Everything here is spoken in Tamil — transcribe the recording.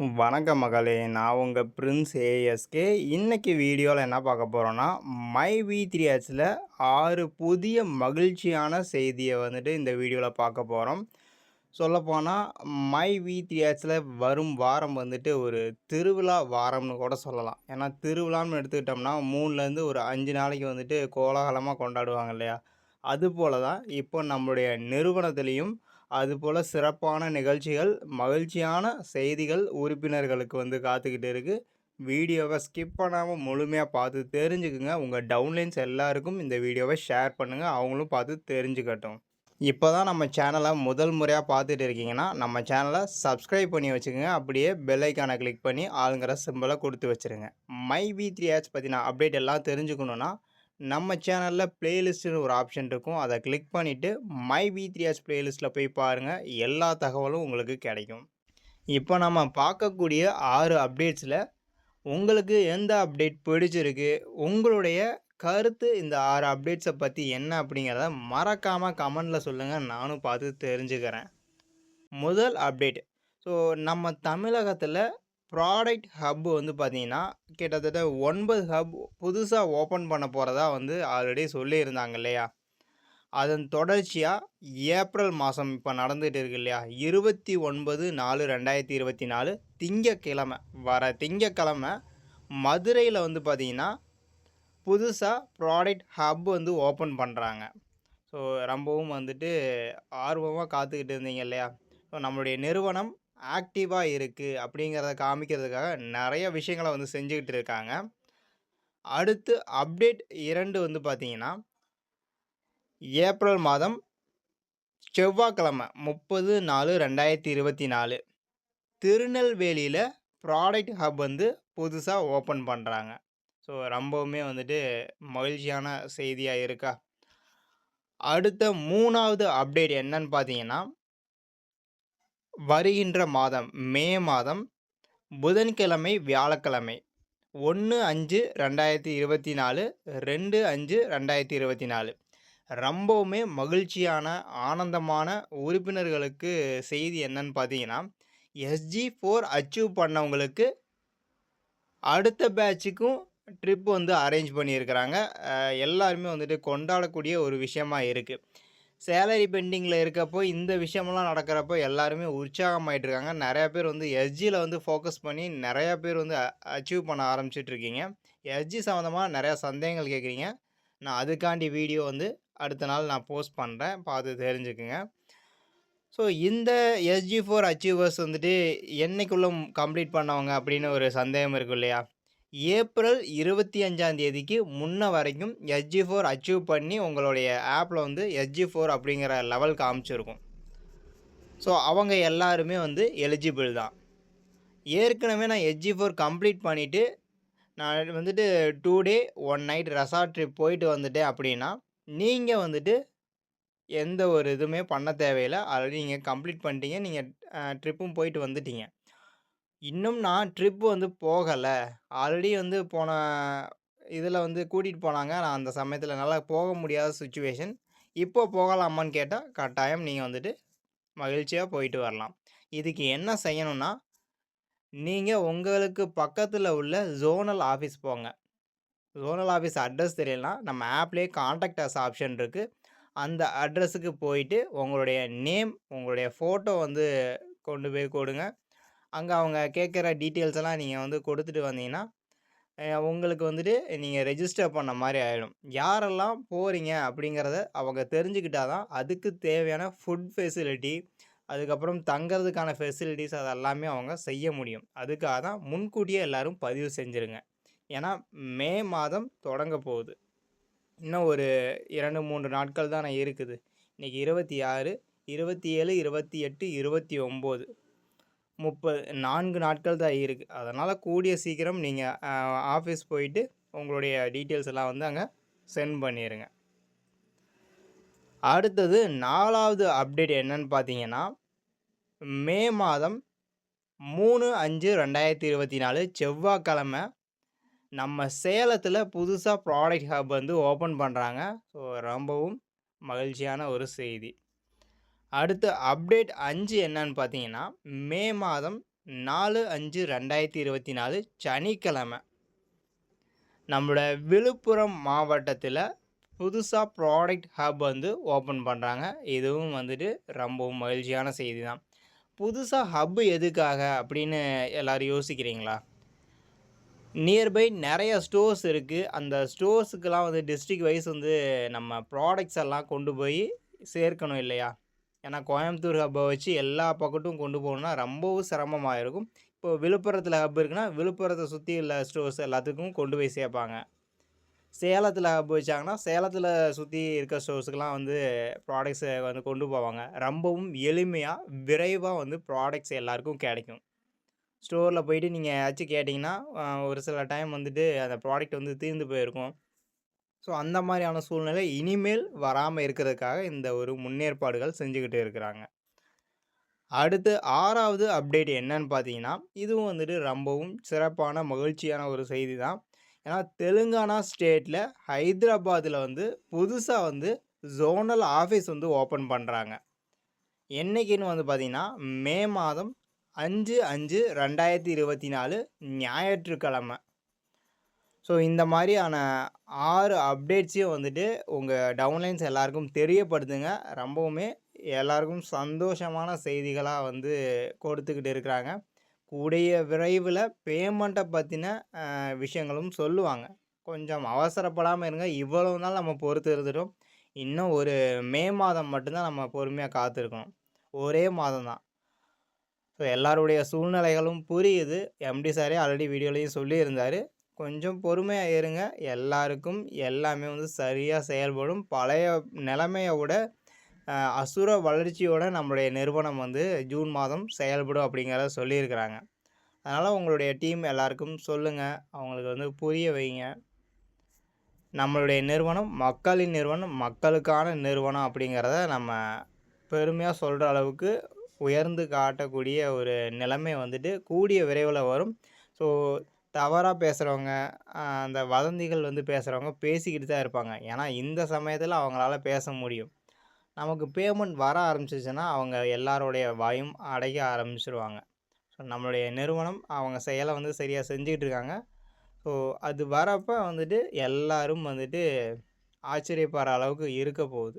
வணக்கம் மகளே நான் உங்கள் பிரின்ஸ் ஏஎஸ்கே இன்றைக்கி வீடியோவில் என்ன பார்க்க போகிறோன்னா மை வி த்ரீ ஹெச்சில் ஆறு புதிய மகிழ்ச்சியான செய்தியை வந்துட்டு இந்த வீடியோவில் பார்க்க போகிறோம் சொல்லப்போனால் மை வி த்ரீ ஹெச்சில் வரும் வாரம் வந்துட்டு ஒரு திருவிழா வாரம்னு கூட சொல்லலாம். ஏன்னா திருவிழான்னு எடுத்துக்கிட்டோம்னா மூணுலேருந்து ஒரு அஞ்சு நாளைக்கு வந்துட்டு கோலாகலமாக கொண்டாடுவாங்க இல்லையா? அதுபோல தான் இப்போ நம்மளுடைய நிறுவனத்துலேயும் அதுபோல் சிறப்பான நிகழ்ச்சிகள் மகிழ்ச்சியான செய்திகள் உறுப்பினர்களுக்கு வந்து காத்துக்கிட்டு இருக்குது வீடியோவை ஸ்கிப் பண்ணாமல் முழுமையாக பார்த்து தெரிஞ்சுக்குங்க. உங்கள் டவுன்லைன்ஸ் எல்லாருக்கும் இந்த வீடியோவை ஷேர் பண்ணுங்கள் அவங்களும் பார்த்து தெரிஞ்சுக்கட்டும். இப்போ தான் நம்ம சேனலை முதல் முறையாக பார்த்துட்டு இருக்கீங்கன்னா நம்ம சேனலை சப்ஸ்கிரைப் பண்ணி வச்சுக்கோங்க. அப்படியே பெல்லைக்கானை கிளிக் பண்ணி ஆளுங்கிற சிம்பிளை கொடுத்து வச்சுருங்க. மை வி த்ரீ ஆட்ஸ் பற்றின அப்டேட் எல்லாம் தெரிஞ்சுக்கணுன்னா நம்ம சேனலில் பிளேலிஸ்ட்டுன்னு ஒரு ஆப்ஷன் இருக்கும். அதை கிளிக் பண்ணிவிட்டு மை வி த்ரீ எஸ் பிளேலிஸ்ட்டில் போய் பாருங்கள் எல்லா தகவலும் உங்களுக்கு கிடைக்கும். இப்போ நம்ம பார்க்கக்கூடிய ஆறு அப்டேட்ஸில் உங்களுக்கு எந்த அப்டேட் பிடிச்சிருக்கு? உங்களுடைய கருத்து இந்த ஆறு அப்டேட்ஸை பற்றி என்ன அப்படிங்கிறத மறக்காமல் கமெண்டில் சொல்லுங்கள் நானும் பார்த்து தெரிஞ்சுக்கிறேன். முதல் அப்டேட். ஸோ நம்ம தமிழகத்தில் ப்ராடக்ட் ஹப் வந்து பார்த்திங்கன்னா கிட்டத்தட்ட ஒன்பது ஹப் புதுசாக ஓப்பன் பண்ண போகிறதா வந்து ஆல்ரெடி சொல்லியிருந்தாங்க இல்லையா? அதன் தொடர்ச்சியாக ஏப்ரல் மாதம் இப்போ நடந்துகிட்டு இருக்கு இல்லையா? இருபத்தி ஒன்பது நாலு ரெண்டாயிரத்தி இருபத்தி நாலு திங்கக்கிழமை வர திங்கக்கிழமை மதுரையில் வந்து பார்த்திங்கன்னா புதுசாக ப்ராடக்ட் ஹப் வந்து ஓப்பன் பண்ணுறாங்க ஸோ ரொம்பவும் வந்துட்டு ஆர்வமாக காத்துக்கிட்டு இருந்தீங்க இல்லையா? ஸோ நம்மளுடைய நிறுவனம் ஆக்டிவாக இருக்குது அப்படிங்கிறத காமிக்கிறதுக்காக நிறைய விஷயங்களை வந்து செஞ்சுக்கிட்டு இருக்காங்க. அடுத்து அப்டேட் இரண்டு வந்து பார்த்திங்கன்னா ஏப்ரல் மாதம் செவ்வாய்க்கிழமை முப்பது நாலு ரெண்டாயிரத்தி இருபத்தி நாலு. திருநெல்வேலியில் ப்ராடக்ட் ஹப் வந்து புதுசாக ஓப்பன் பண்ணுறாங்க ஸோ ரொம்பவுமே வந்துட்டு மகிழ்ச்சியான செய்தியாக இருக்கா? அடுத்த மூணாவது அப்டேட் என்னன்னு பார்த்தீங்கன்னா வருகின்ற மாதம் மே மாதம் புதன்கிழமை வியாழக்கிழமை. ஒன்று அஞ்சு ரெண்டாயிரத்தி இருபத்தி நாலு ரெண்டு அஞ்சு ரெண்டாயிரத்தி இருபத்தி நாலு ரொம்பவுமே மகிழ்ச்சியான ஆனந்தமான உறுப்பினர்களுக்கு செய்தி என்னன்னு பார்த்தீங்கன்னா எஸ்ஜி ஃபோர் அச்சீவ் பண்ணவங்களுக்கு அடுத்த பேட்சுக்கும் ட்ரிப் வந்து அரேஞ்ச் பண்ணியிருக்கிறாங்க. எல்லாருமே வந்துட்டு கொண்டாடக்கூடிய ஒரு விஷயமா இருக்குது சேலரி பெண்டிங்கில் இருக்கப்போ இந்த விஷயமெல்லாம் நடக்கிறப்போ எல்லாருமே உற்சாகமாயிட்டு இருக்காங்க நிறையா பேர் வந்து எஸ்ஜியில் வந்து ஃபோக்கஸ் பண்ணி நிறையா பேர் வந்து அச்சீவ் பண்ண ஆரம்பிச்சிட்ருக்கீங்க எஸ்ஜி சம்மந்தமாக நிறையா சந்தேகங்கள் கேட்குறீங்க. நான் அதுக்காண்டி வீடியோ வந்து அடுத்த நாள் நான் போஸ்ட் பண்ணுறேன் பார்த்து தெரிஞ்சுக்குங்க. ஸோ இந்த எஸ்ஜி ஃபோர் அச்சீவர்ஸ் வந்துட்டு என்னைக்குள்ளே கம்ப்ளீட் பண்ணவங்க அப்படின்னு ஒரு சந்தேகம் இருக்கும் இல்லையா? ஏப்ரல் இருபத்தி அஞ்சாம் தேதிக்கு முன்ன வரைக்கும் எஸ்ஜி ஃபோர் அச்சீவ் பண்ணி உங்களுடைய ஆப்பில் வந்து எஸ்ஜி ஃபோர் அப்படிங்கிற லெவல் காமிச்சிருக்கும். ஸோ அவங்க எல்லாருமே வந்து எலிஜிபிள் தான். ஏற்கனவே நான் எஸ்ஜி ஃபோர் கம்ப்ளீட் பண்ணிவிட்டு நான் வந்துட்டு two day one night resort trip போயிட்டு வந்துட்டேன் அப்படின்னா நீங்கள் வந்துட்டு எந்த ஒரு இதுவுமே பண்ண தேவையில்லை. ஆல்ரெடி நீங்கள் கம்ப்ளீட் பண்ணிட்டீங்க. நீங்கள் ட்ரிப்பும் போயிட்டு வந்துட்டீங்க. இன்னும் நான் ட்ரிப் வந்து போகலை. ஆல்ரெடி வந்து போன இதில் வந்து கூட்டிகிட்டு போனாங்க. நான் அந்த சமயத்தில் நல்லா போக முடியாத சுச்சுவேஷன். இப்போ போகலாமான்னு கேட்டால் கட்டாயம் நீங்கள் வந்துட்டு மகிழ்ச்சியாக போயிட்டு வரலாம். இதுக்கு என்ன செய்யணும்னா நீங்கள் உங்களுக்கு பக்கத்தில் உள்ள ஜோனல் ஆஃபீஸ் போங்க. ஜோனல் ஆஃபீஸ் அட்ரஸ் தெரியலனா நம்ம ஆப்லேயே காண்டாக்ட் அஸ் ஆப்ஷன் இருக்குது அந்த அட்ரஸுக்கு போயிட்டு உங்களுடைய நேம் உங்களுடைய ஃபோட்டோ வந்து கொண்டு போய் கொடுங்க. அங்கே அவங்க கேட்குற டீட்டெயில்ஸ் எல்லாம் நீங்கள் வந்து கொடுத்துட்டு வந்தீங்கன்னா உங்களுக்கு வந்துட்டு நீங்கள் ரெஜிஸ்டர் பண்ண மாதிரி ஆகிடும் யாரெல்லாம் போகிறீங்க அப்படிங்கிறத அவங்க தெரிஞ்சுக்கிட்டால் தான் அதுக்கு தேவையான ஃபுட் ஃபெசிலிட்டி அதுக்கப்புறம் தங்கிறதுக்கான ஃபெசிலிட்டிஸ் அதெல்லாமே அவங்க செய்ய முடியும். அதுக்காக தான் முன்கூட்டியே எல்லோரும் பதிவு செஞ்சுருங்க. ஏன்னா மே மாதம் தொடங்க போகுது. இன்னும் ஒரு இரண்டு மூன்று நாட்கள் தான் இருக்குது. இன்றைக்கி இருபத்தி ஆறு இருபத்தி ஏழு இருபத்தி எட்டு இருபத்தி ஒம்பது. முப்பது நான்கு நாட்கள் தான் இருக்குது அதனால் கூடிய சீக்கிரம் நீங்கள் ஆஃபீஸ் போயிட்டு உங்களுடைய டீட்டெயில்ஸ் எல்லாம் வந்து அங்கே சென்ட் பண்ணிடுங்க அடுத்தது நாலாவது அப்டேட் என்னன்னு பார்த்தீங்கன்னா மே மாதம் மூணு அஞ்சு ரெண்டாயிரத்தி இருபத்தி நாலு செவ்வாய்க்கிழமை நம்ம சேலத்தில் புதுசாக ப்ராடக்ட் ஹப் வந்து ஓப்பன் பண்ணுறாங்க ஸோ ரொம்பவும் மகிழ்ச்சியான ஒரு செய்தி. அடுத்து அப்டேட் அஞ்சு என்னன்னு பார்த்தீங்கன்னா மே மாதம் நாலு அஞ்சு ரெண்டாயிரத்தி இருபத்தி நாலு சனிக்கிழமை. நம்மளோட விழுப்புரம் மாவட்டத்தில் புதுசாக ப்ராடக்ட் ஹப் வந்து ஓப்பன் பண்ணுறாங்க இதுவும் வந்துட்டு ரொம்பவும் மகிழ்ச்சியான செய்தி தான் புதுசாக ஹப்பு எதுக்காக அப்படின்னு எல்லோரும் யோசிக்கிறீங்களா? நியர்பை நிறைய ஸ்டோர்ஸ் இருக்குது அந்த ஸ்டோர்ஸுக்கெல்லாம் வந்து டிஸ்ட்ரிக் வைஸ் வந்து நம்ம ப்ராடக்ட்ஸ் எல்லாம் கொண்டு போய் சேர்க்கணும் இல்லையா? ஏன்னா கோயம்புத்தூர் ஹப்பை வச்சு எல்லா பக்கத்தும் கொண்டு போகணுன்னா ரொம்பவும் சிரமமாக இருக்கும். இப்போ விழுப்புரத்தில் ஹப் இருக்குன்னா விழுப்புரத்தை சுற்றி உள்ள ஸ்டோர்ஸ் எல்லாத்துக்கும் கொண்டு போய் சேர்ப்பாங்க. சேலத்தில் ஹப் வச்சாங்கன்னா சேலத்தில் சுற்றி இருக்க ஸ்டோர்ஸுக்கெலாம் வந்து ப்ராடக்ட்ஸை வந்து கொண்டு போவாங்க. ரொம்பவும் எளிமையாக விரைவாக வந்து ப்ராடக்ட்ஸ் எல்லாருக்கும் கிடைக்கும். ஸ்டோரில் போயிட்டு நீங்கள் ஏதாச்சும் கேட்டிங்கன்னா ஒரு சில டைம் வந்துட்டு அந்த ப்ராடக்ட் வந்து தீர்ந்து போயிருக்கும். ஸோ அந்த மாதிரியான சூழ்நிலை இனிமேல் வராமல் இருக்கிறதுக்காக இந்த ஒரு முன்னேற்பாடுகள் செஞ்சுக்கிட்டு இருக்கிறாங்க. அடுத்து ஆறாவது அப்டேட் என்னன்னு பார்த்தீங்கன்னா இதுவும் வந்துட்டு ரொம்பவும் சிறப்பான மகிழ்ச்சியான ஒரு செய்தி தான். ஏன்னா தெலுங்கானா ஸ்டேட்டில் ஹைதராபாத்தில் வந்து புதுசாக வந்து ஜோனல் ஆஃபீஸ் வந்து ஓப்பன் பண்ணுறாங்க என்றைக்குன்னு வந்து பார்த்திங்கன்னா மே மாதம் அஞ்சு அஞ்சு ரெண்டாயிரத்தி இருபத்தி நாலு ஞாயிற்றுக்கிழமை. ஸோ இந்த மாதிரியான ஆறு அப்டேட்ஸையும் வந்துட்டு உங்கள் டவுன்லைன்ஸ் எல்லாருக்கும் தெரியப்படுத்துங்க. ரொம்பவுமே எல்லாருக்கும் சந்தோஷமான செய்திகளாக வந்து கொடுத்துக்கிட்டு இருக்கிறாங்க. கூடிய விரைவில் பேமெண்ட்டை பற்றின விஷயங்களும் சொல்லுவாங்க. கொஞ்சம் அவசரப்படாமல் இருங்க. இவ்வளவு நாள் நம்ம பொறுத்து இருந்துட்டோம். இன்னும் ஒரு மே மாதம் மட்டும்தான் நம்ம பொறுமையாக காத்திருக்கணும். ஒரே மாதம் தான். ஸோ எல்லாருடைய சூழ்நிலைகளும் புரியுது. எம்டி சாரே ஆல்ரெடி வீடியோலையும் சொல்லியிருந்தார். கொஞ்சம் பொறுமையாக இருங்க. எல்லாருக்கும் எல்லாமே வந்து சரியாக செயல்படும். பழைய நிலைமையை விட அசுர வளர்ச்சியோட நம்மளுடைய நிறுவனம் வந்து ஜூன் மாதம் செயல்படும் அப்படிங்கிறத சொல்லியிருக்கிறாங்க. அதனால் உங்களுடைய டீம் எல்லாருக்கும் சொல்லுங்கள் அவங்களுக்கு வந்து புரிய வைங்க. நம்மளுடைய நிறுவனம் மக்களின் நிறுவனம் மக்களுக்கான நிறுவனம் அப்படிங்கிறத நம்ம பெருமையாக சொல்கிற அளவுக்கு உயர்ந்து காட்டக்கூடிய ஒரு நிலைமை வந்துட்டு கூடிய விரைவில் வரும். ஸோ தவறாக பேசுகிறவங்க அந்த வதந்திகள் வந்து பேசுகிறவங்க பேசிக்கிட்டு தான் இருப்பாங்க. ஏன்னா இந்த சமயத்தில் அவங்களால பேச முடியும். நமக்கு பேமெண்ட் வர ஆரம்பிச்சிச்சுன்னா அவங்க எல்லாருடைய வாயும் அடைக்க ஆரம்பிச்சிருவாங்க. ஸோ நம்மளுடைய நிறுவனம் அவங்க செயலை வந்து சரியாக செஞ்சுக்கிட்டு இருக்காங்க. ஸோ அது வரப்போ வந்துட்டு எல்லோரும் வந்துட்டு ஆச்சரியப்படுற அளவுக்கு இருக்க போகுது.